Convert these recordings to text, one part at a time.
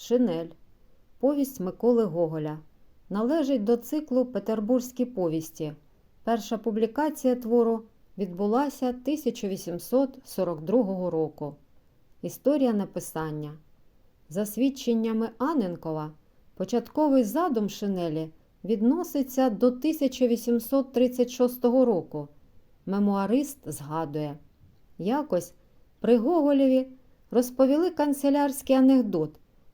Шинель. Повість Миколи Гоголя. Належить до циклу Петербурзькі повісті. Перша публікація твору відбулася 1842 року. Історія написання. За свідченнями Аненкова, початковий задум Шинелі відноситься до 1836 року. Мемуарист згадує. Якось при Гоголєві розповіли канцелярський анекдот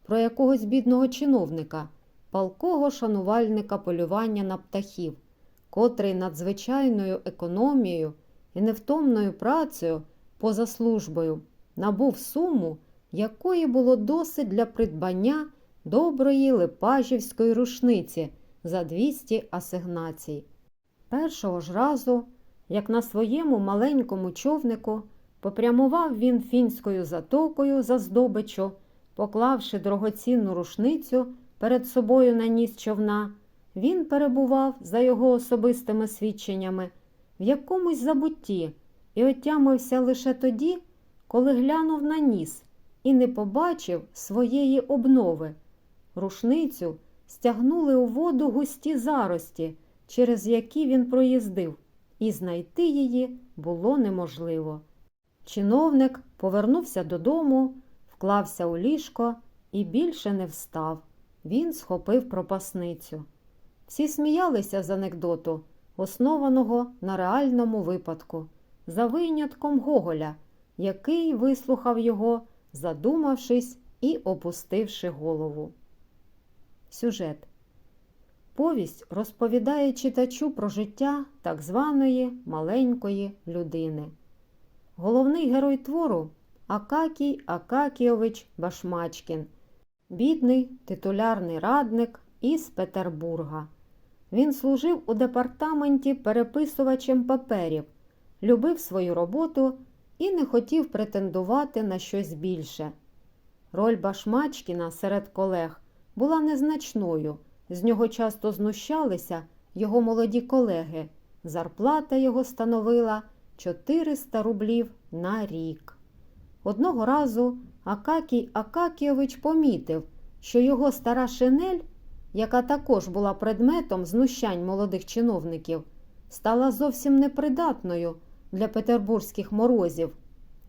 про якогось бідного чиновника, палкого шанувальника полювання на птахів, котрий надзвичайною економією і невтомною працею поза службою набув суму, якої було досить для придбання доброї липажівської рушниці за 200 асигнацій. Першого ж разу, як на своєму маленькому човнику, попрямував він фінською затокою за здобичу, поклавши дорогоцінну рушницю перед собою на ніс човна, він перебував, за його особистими свідченнями, в якомусь забутті і отямився лише тоді, коли глянув на ніс і не побачив своєї обнови. Рушницю стягнули у воду густі зарості, через які він проїздив, і знайти її було неможливо. Чиновник повернувся додому, вклався у ліжко і більше не встав. Він схопив пропасницю. Всі сміялися з анекдоту, основаного на реальному випадку, за винятком Гоголя, який вислухав його, задумавшись і опустивши голову. Сюжет Повість розповідає читачу про життя так званої маленької людини. Головний герой твору Акакій Акакійович Башмачкін, бідний титулярний радник із Петербурга. Він служив у департаменті переписувачем паперів, любив свою роботу і не хотів претендувати на щось більше. Роль Башмачкіна серед колег була незначною, з нього часто знущалися його молоді колеги. Зарплата його становила 400 рублів на рік. Одного разу Акакій Акакійович помітив, що його стара шинель, яка також була предметом знущань молодих чиновників, стала зовсім непридатною для петербурзьких морозів.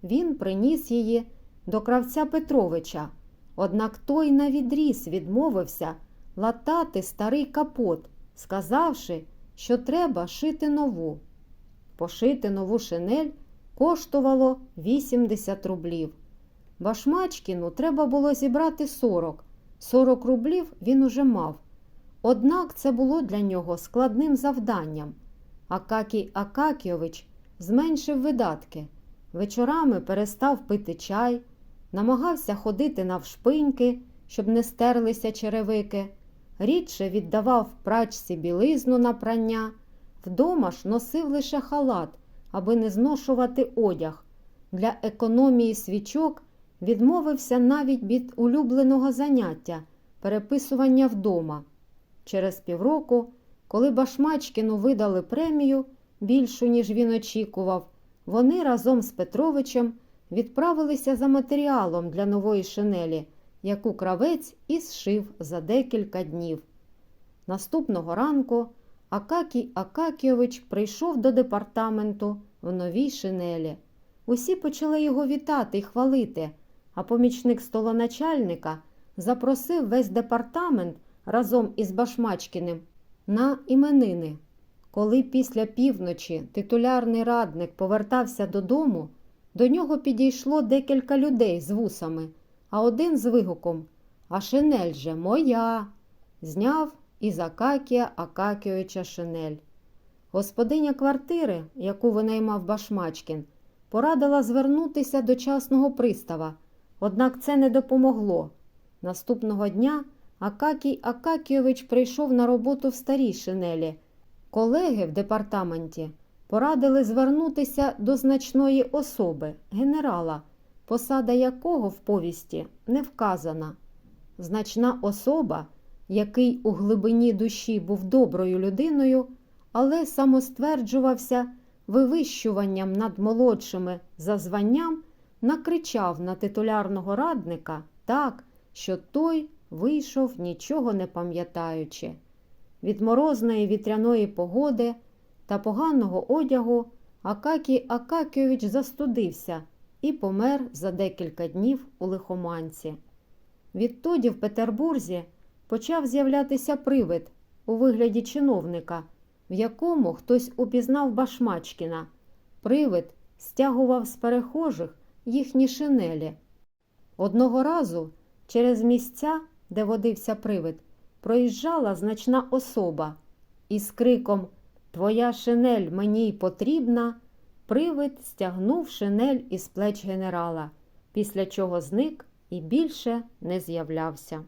Він приніс її до кравця Петровича, однак той навідріз відмовився латати старий капот, сказавши, що треба шити нову. Пошити нову шинель коштувало 80 рублів. Башмачкіну треба було зібрати 40. 40 рублів він уже мав. Однак це було для нього складним завданням. Акакій Акакійович зменшив видатки. Вечорами перестав пити чай, намагався ходити навшпиньки, щоб не стерлися черевики, рідше віддавав прачці білизну на прання, вдома ж носив лише халат, аби не зношувати одяг. Для економії свічок відмовився навіть від улюбленого заняття переписування вдома. Через півроку, коли Башмачкіну видали премію, більшу, ніж він очікував, вони разом з Петровичем відправилися за матеріалом для нової шинелі, яку кравець і зшив за декілька днів. Наступного ранку Акакій Акакійович прийшов до департаменту в новій шинелі. Усі почали його вітати й хвалити, а помічник столоначальника запросив весь департамент разом із Башмачкіним на іменини. Коли після півночі титулярний радник повертався додому, до нього підійшло декілька людей з вусами, а один з вигуком А шинель же моя. Зняв із Акакія Акакійовича шинель. Господиня квартири, яку винаймав Башмачкін, порадила звернутися до частного пристава, однак це не допомогло. Наступного дня Акакій Акакійович прийшов на роботу в старій шинелі. Колеги в департаменті порадили звернутися до значної особи, генерала, посада якого в повісті не вказана. Значна особа, який у глибині душі був доброю людиною, але самостверджувався вивищуванням над молодшими за званням, накричав на титулярного радника так, що той вийшов нічого не пам'ятаючи. Від морозної вітряної погоди та поганого одягу Акакій Акакійович застудився і помер за декілька днів у лихоманці. Відтоді в Петербурзі почав з'являтися привид у вигляді чиновника, в якому хтось упізнав Башмачкіна. Привид стягував з перехожих їхні шинелі. Одного разу через місця, де водився привид, проїжджала значна особа, і з криком Твоя шинель мені й потрібна, привид стягнув шинель із плеч генерала, після чого зник і більше не з'являвся.